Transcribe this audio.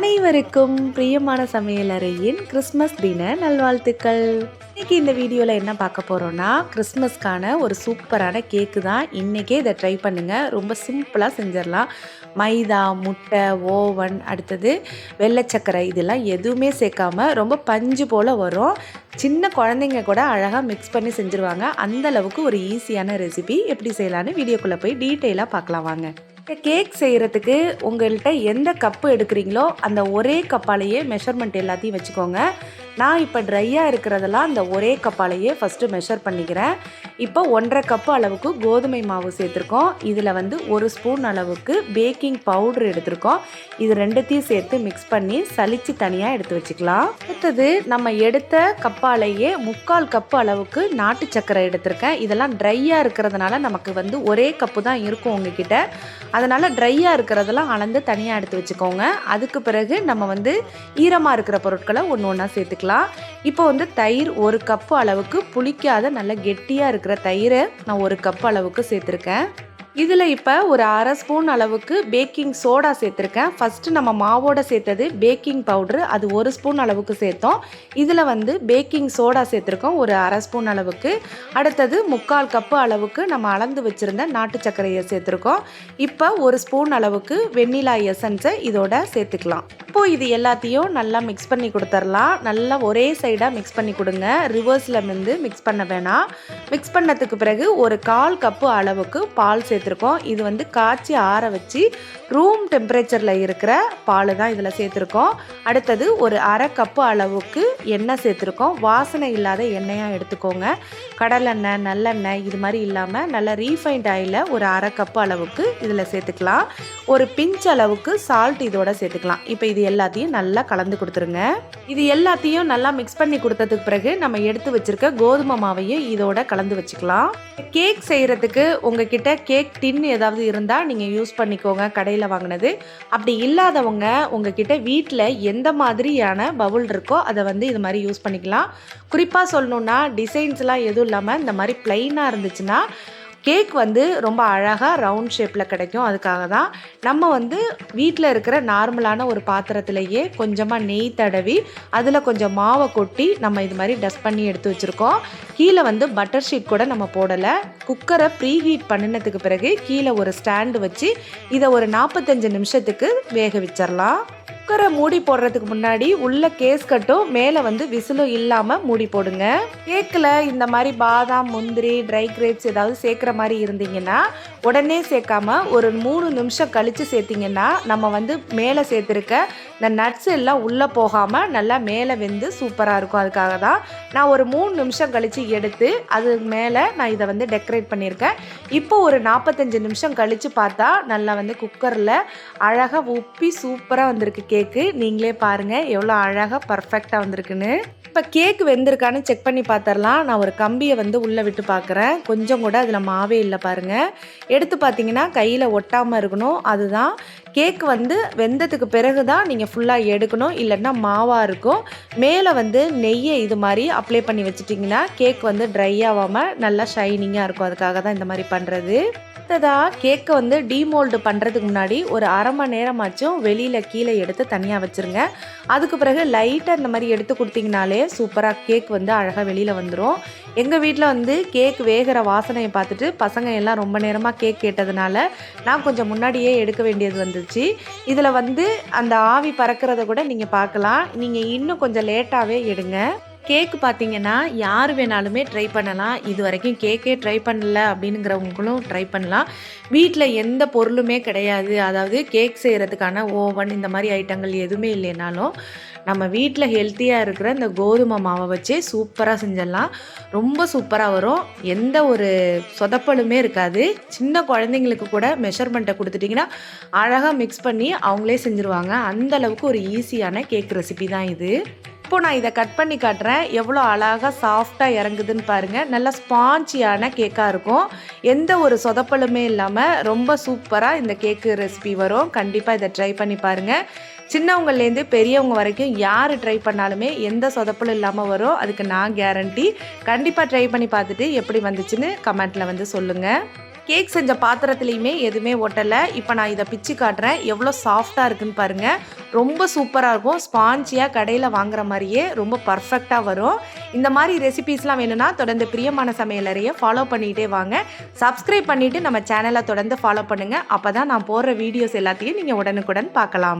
அனைவருக்கும் பிரியமான சமையலறையின் கிறிஸ்மஸ் தின நல்வாழ்த்துக்கள். இன்னைக்கு இந்த வீடியோவில் என்ன பார்க்க போகிறோன்னா கிறிஸ்மஸ்க்கான ஒரு சூப்பரான கேக்கு தான். இன்றைக்கே இதை ட்ரை பண்ணுங்கள் ரொம்ப சிம்பிளாக செஞ்சிடலாம். மைதா முட்டை ஓவன் அடுத்தது வெள்ளை இதெல்லாம் எதுவுமே சேர்க்காம ரொம்ப பஞ்சு போல் வரும். சின்ன குழந்தைங்க கூட அழகாக மிக்ஸ் பண்ணி செஞ்சுருவாங்க. அந்தளவுக்கு ஒரு ஈஸியான ரெசிபி எப்படி செய்யலான்னு வீடியோக்குள்ளே போய் டீட்டெயிலாக பார்க்கலாம். வாங்க. கேக் செய்கிறதுக்கு உங்கள்கிட்ட எந்த கப்பு எடுக்கிறீங்களோ அந்த ஒரே கப்பாலேயே மெஷர்மெண்ட் எல்லாத்தையும் வச்சுக்கோங்க. நான் இப்போ ட்ரையாக இருக்கிறதெல்லாம் அந்த ஒரே கப்பாலேயே ஃபஸ்ட்டு மெஷர் பண்ணிக்கிறேன். இப்போ ஒன்றரை கப்பு அளவுக்கு கோதுமை மாவு சேர்த்துருக்கோம். இதில் வந்து ஒரு ஸ்பூன் அளவுக்கு பேக்கிங் பவுடர் எடுத்திருக்கோம். இது ரெண்டுத்தையும் சேர்த்து மிக்ஸ் பண்ணி சளிச்சு தனியாக எடுத்து வச்சுக்கலாம். அடுத்தது நம்ம எடுத்த கப்பாலேயே முக்கால் கப்பு அளவுக்கு நாட்டு சக்கரை எடுத்திருக்கேன். இதெல்லாம் ட்ரையாக இருக்கிறதுனால நமக்கு வந்து ஒரே கப்பு தான் இருக்கும் உங்ககிட்ட. அதனால் ட்ரையாக இருக்கிறதெல்லாம் அளந்து தனியாக எடுத்து வச்சுக்கோங்க. அதுக்கு பிறகு நம்ம வந்து ஈரமாக இருக்கிற பொருட்களை ஒன்று ஒன்றா சேர்த்துக்கலாம். இப்போ வந்து தயிர் ஒரு கப்பு அளவுக்கு புளிக்காத நல்ல கெட்டியாக இருக்கிற தயிரை நான் ஒரு கப் அளவுக்கு சேர்த்துருக்கேன். இதில் இப்போ ஒரு அரை ஸ்பூன் அளவுக்கு பேக்கிங் சோடா சேர்த்துருக்கேன். ஃபஸ்ட்டு நம்ம மாவோட சேர்த்தது பேக்கிங் பவுட்ரு அது ஒரு ஸ்பூன் அளவுக்கு சேர்த்தோம். இதில் வந்து பேக்கிங் சோடா சேர்த்துருக்கோம் ஒரு அரை ஸ்பூன் அளவுக்கு. அடுத்தது முக்கால் கப்பு அளவுக்கு நம்ம அளந்து வச்சுருந்த நாட்டு சர்க்கரையை சேர்த்துருக்கோம். இப்போ ஒரு ஸ்பூன் அளவுக்கு வெண்ணிலா எசன்ஸை இதோட சேர்த்துக்கலாம். இப்போது இது எல்லாத்தையும் நல்லா மிக்ஸ் பண்ணி கொடுத்துர்லாம். நல்லா ஒரே சைடாக மிக்ஸ் பண்ணி கொடுங்க. ரிவர்ஸில் வந்து மிக்ஸ் பண்ண வேணாம். மிக்ஸ் பண்ணதுக்கு பிறகு ஒரு கால் கப்பு அளவுக்கு பால் சேர்த்துருக்கோம். இது வந்து காய்ச்சி ஆற வச்சு ரூம் டெம்பரேச்சரில் இருக்கிற பால் தான் இதில் சேர்த்துருக்கோம். அடுத்தது ஒரு அரை கப்பு அளவுக்கு எண்ணெய் சேர்த்துருக்கோம். வாசனை இல்லாத எண்ணெயாக எடுத்துக்கோங்க. கடலெண்ணெய் நல்லெண்ணெய் இது மாதிரி இல்லாமல் நல்ல ரீஃபைண்ட் ஆயில ஒரு அரை கப்பு அளவுக்கு இதில் சேர்த்துக்கலாம். ஒரு பிஞ்ச் அளவுக்கு சால்ட் இதோட சேர்த்துக்கலாம். இப்போ இது எல்லாத்தையும் நல்லா கலந்து கொடுத்துருங்க. இது எல்லாத்தையும் நல்லா மிக்ஸ் பண்ணி கொடுத்ததுக்கு பிறகு நம்ம எடுத்து வச்சிருக்க கோதுமை மாவையும் இதோட கலந்து வச்சுக்கலாம். கேக் செய்கிறதுக்கு உங்ககிட்ட கேக் டின் ஏதாவது இருந்தால் நீங்கள் யூஸ் பண்ணிக்கோங்க கடையில் வாங்கினது. அப்படி இல்லாதவங்க உங்ககிட்ட வீட்டில் எந்த மாதிரியான பவுல் இருக்கோ அதை வந்து இது மாதிரி யூஸ் பண்ணிக்கலாம். குறிப்பாக சொல்லணுன்னா டிசைன்ஸ்லாம் எதுவும் இல்லாமல் இந்த மாதிரி ப்ளைனாக இருந்துச்சுன்னா கேக் வந்து ரொம்ப அழகாக ரவுண்ட் ஷேப்பில் கிடைக்கும். அதுக்காக தான் நம்ம வந்து வீட்டில் இருக்கிற நார்மலான ஒரு பாத்திரத்திலேயே கொஞ்சமாக நெய் தடவி அதில் கொஞ்சம் மாவை கொட்டி நம்ம இது மாதிரி டஸ்ட் பண்ணி எடுத்து வச்சுருக்கோம். கீழே வந்து பட்டர் ஷீட் கூட நம்ம போடலை. குக்கரை ப்ரீ ஹீட் பண்ணினதுக்கு பிறகு கீழே ஒரு ஸ்டாண்டு வச்சு இதை ஒரு நாற்பத்தஞ்சு நிமிஷத்துக்கு வேக வச்சிடலாம் குக்கரை மூடி போடுறதுக்கு முன்னாடி உள்ள கேஸ் கட்டும் மேலே வந்து விசிலும் இல்லாமல் மூடி போடுங்க. கேக்கில் இந்த மாதிரி பாதாம் முந்திரி ட்ரை கிரேப்ஸ் ஏதாவது சேர்க்குற மாதிரி இருந்தீங்கன்னா உடனே சேர்க்காம ஒரு மூணு நிமிஷம் கழித்து சேர்த்திங்கன்னா நம்ம வந்து மேலே சேர்த்துருக்க இந்த நட்ஸ் எல்லாம் உள்ளே போகாமல் நல்லா மேலே வெந்து சூப்பராக இருக்கும். அதுக்காக தான் நான் ஒரு மூணு நிமிஷம் கழித்து எடுத்து அது மேலே நான் இதை வந்து டெக்கரேட் பண்ணியிருக்கேன். இப்போ ஒரு நாற்பத்தஞ்சு நிமிஷம் கழித்து பார்த்தா நல்லா வந்து குக்கரில் அழகாக உப்பி சூப்பராக வந்திருக்கு கேக்கு நீங்களே பாருங்கள் எவ்வளோ அழகாக பர்ஃபெக்டாக வந்திருக்குன்னு. இப்போ கேக் வெந்திருக்கான்னு செக் பண்ணி பார்த்துடலாம். நான் ஒரு கம்பியை வந்து உள்ளே விட்டு பார்க்குறேன். கொஞ்சம் கூட அதில் மாவே இல்லை பாருங்கள் எடுத்து பார்த்தீங்கன்னா கையில் ஒட்டாமல் இருக்கணும். அதுதான் கேக் வந்து வெந்ததுக்கு பிறகு தான் நீங்கள் ஃபுல்லாக எடுக்கணும். இல்லைன்னா மாவாக இருக்கும். மேலே வந்து நெய்யை இது மாதிரி அப்ளை பண்ணி வச்சுட்டிங்கன்னா கேக் வந்து ட்ரை ஆகாமல் நல்லா ஷைனிங்காக இருக்கும். அதுக்காக தான் இந்த மாதிரி பண்ணுறது அடுத்ததாக கேக்கை வந்து டீமோல்டு பண்ணுறதுக்கு முன்னாடி ஒரு அரை மணி நேரமாச்சும் வெளியில் கீழே எடுத்து தனியாக வச்சுருங்க. அதுக்கு பிறகு லைட்டாக இந்த மாதிரி எடுத்து கொடுத்தீங்கனாலே சூப்பராக கேக் வந்து அழகாக வெளியில் வந்துடும் எங்கள் வீட்டில் வந்து கேக் வேகிற வாசனையை பார்த்துட்டு பசங்க எல்லாம் ரொம்ப நேரமாக கேக் கேட்டதுனால நான் கொஞ்சம் முன்னாடியே எடுக்க வேண்டியது வந்து வந்துச்சு இதில் வந்து அந்த ஆவி பறக்கிறத கூட நீங்கள் பார்க்கலாம். நீங்கள் இன்னும் கொஞ்சம் லேட்டாகவே எடுங்க. கேக்கு பார்த்தீங்கன்னா யார் வேணாலுமே ட்ரை பண்ணலாம். இது வரைக்கும் கேக்கே ட்ரை பண்ணல அப்படிங்கிறவங்களும் ட்ரை பண்ணலாம். வீட்டில் எந்த பொருளுமே கிடையாது. அதாவது கேக் செய்கிறதுக்கான ஓவன் இந்த மாதிரி ஐட்டங்கள் எதுவுமே இல்லைனாலும் நம்ம வீட்டில் ஹெல்த்தியாக இருக்கிற இந்த கோதுமை மாவை வச்சே சூப்பராக செஞ்சிடலாம். ரொம்ப சூப்பராக வரும். எந்த ஒரு சொதப்பலுமே இருக்காது. சின்ன குழந்தைங்களுக்கு கூட மெஷர்மெண்ட்டை கொடுத்துட்டிங்கன்னா அழகாக மிக்ஸ் பண்ணி அவங்களே செஞ்சுருவாங்க. அந்த அளவுக்கு ஒரு ஈஸியான கேக் ரெசிபி தான் இது. இப்போ நான் இதை கட் பண்ணி காட்டுறேன். எவ்வளோ அழகாக சாஃப்டாக இறங்குதுன்னு பாருங்கள் நல்லா ஸ்பாஞ்சியான கேக்காக இருக்கும். எந்த ஒரு சொதப்பலுமே இல்லாமல் ரொம்ப சூப்பராக இந்த கேக்கு ரெசிபி வரும். கண்டிப்பாக இதை ட்ரை பண்ணி பாருங்கள் சின்னவங்கள்லேருந்து பெரியவங்க வரைக்கும் யார் ட்ரை பண்ணாலுமே எந்த சொதப்பலும் இல்லாமல் வரும். அதுக்கு நான் கேரண்டி கண்டிப்பாக ட்ரை பண்ணி பார்த்துட்டு எப்படி வந்துச்சுன்னு கமெண்ட்டில் வந்து சொல்லுங்கள் கேக் செஞ்ச பாத்திரத்துலேயுமே எதுவுமே ஒட்டலை. இப்போ நான் இதை பிச்சு காட்டுறேன். எவ்வளோ சாஃப்டாக இருக்குன்னு பாருங்கள் ரொம்ப சூப்பராக இருக்கும். ஸ்பான்ச்சியாக கடையில் வாங்குற மாதிரியே ரொம்ப பர்ஃபெக்டாக வரும். இந்த மாதிரி ரெசிபீஸ்லாம் வேணும்னா தொடர்ந்து பிரியமான சமையலறையை ஃபாலோ பண்ணிகிட்டே வாங்க. சப்ஸ்கிரைப் பண்ணிவிட்டு நம்ம சேனலை தொடர்ந்து ஃபாலோ பண்ணுங்கள் அப்போ தான் நான் போடுற வீடியோஸ் எல்லாத்தையும் நீங்கள் உடனுக்குடன் பார்க்கலாம்.